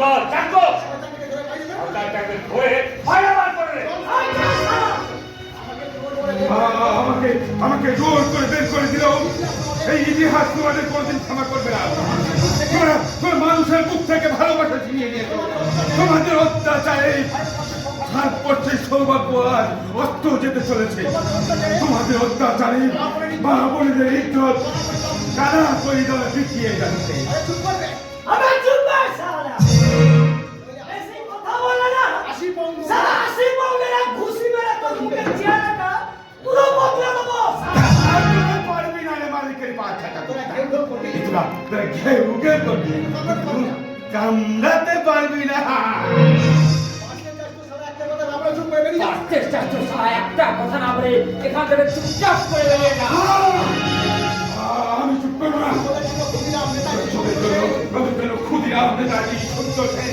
কর চাকো। সরকারটাকে ধরে ফায়ার করে আমাকে আমাকে জোর করে বের করে দিল এই ইতিহাস তোমাদের কোনদিন ক্ষমা করবে না। তোমরা তোমরা মানুষের মুখ থেকে ভালোবাসা ছিনিয়ে নিয়েছো। তোমাদের অত্যাচারে হাত পড়ছে সৌভাগ্য আর অস্ত যেতে চলেছে। তোমাদের অত্যাচারে মা বোনেদের ইজ্জত কারা পরিদলে বিকিয়ে যাচ্ছে? কামড়াতে পারবি না। একটা কথা না বলে এখান থেকে চুপচাপ করে জন্য ক্ষুদিরাম সত্য সেন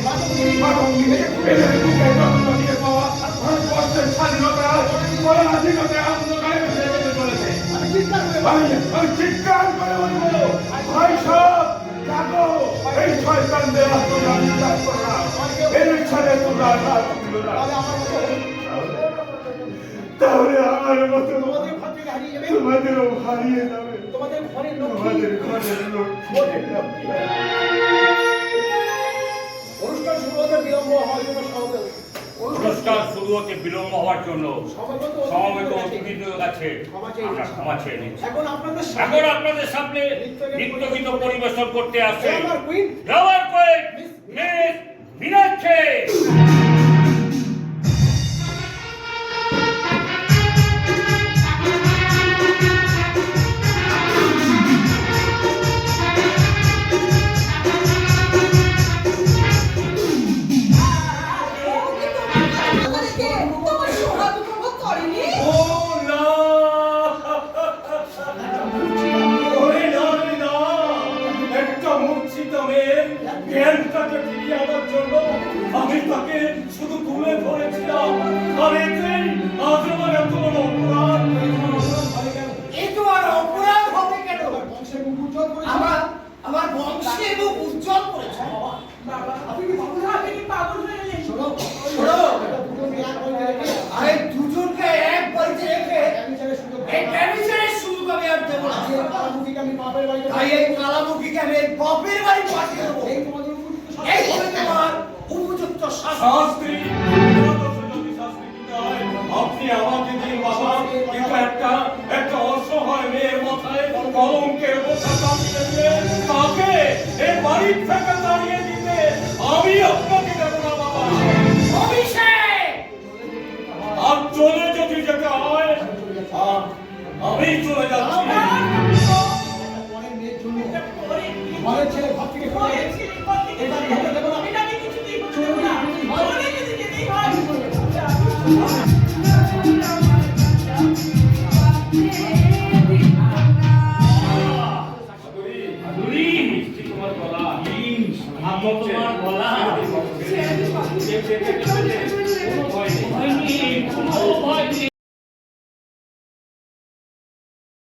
মাতঙ্গী এদের বুকে রক্ত দিয়ে পাওয়া ভারতবর্ষের স্বাধীনতা পরাধীনতা অন্ধকারে ভেসে যেতে চলেছে। আমি আমি চিৎকার করে বলব ভাই সব জাগো এই শয়তানদের তোমরা বিশ্বাস করো। না এর ছাড়ে তোমরা না। তাহলে আমার মতো তোমাদেরও হারিয়ে যাবে। তোমাদের ঘরের লোক অনুষ্ঠান শুরু হতে বিলম্ব হওয়ার জন্য সমাবেত অতিথিদের কাছে আমরা ক্ষমা চেয়ে নিচ্ছি। এখন আপনাদের সামনে নৃত্যগীত পরিবেশন করতে আসছে। রাবার কুইন মিস মীনাক্ষী এই প্যারিসের সুযোগ আমি আর দেবো না। আজকে কালামুখীকে আমি বাপের বাড়িতে তাই এই কালামুখীকে আমি বাপের বাড়ি পাঠিয়ে দেবো। এই তোমাদের এই হবে তোমার উপযুক্ত শাস্তি। শাস্ত্রী যদি শাস্ত্রী দিতে হয়, আপনি আমাকে দিন বাবা কিন্তু একটা একটা অসহায় মেয়ের মাথায় কলঙ্কের বোঝা চাপিয়ে তাকে এই বাড়ির আমি চলে যাচ্ছি। ঘরের ছেলে ঘর থেকে এটা দেবো না। আমো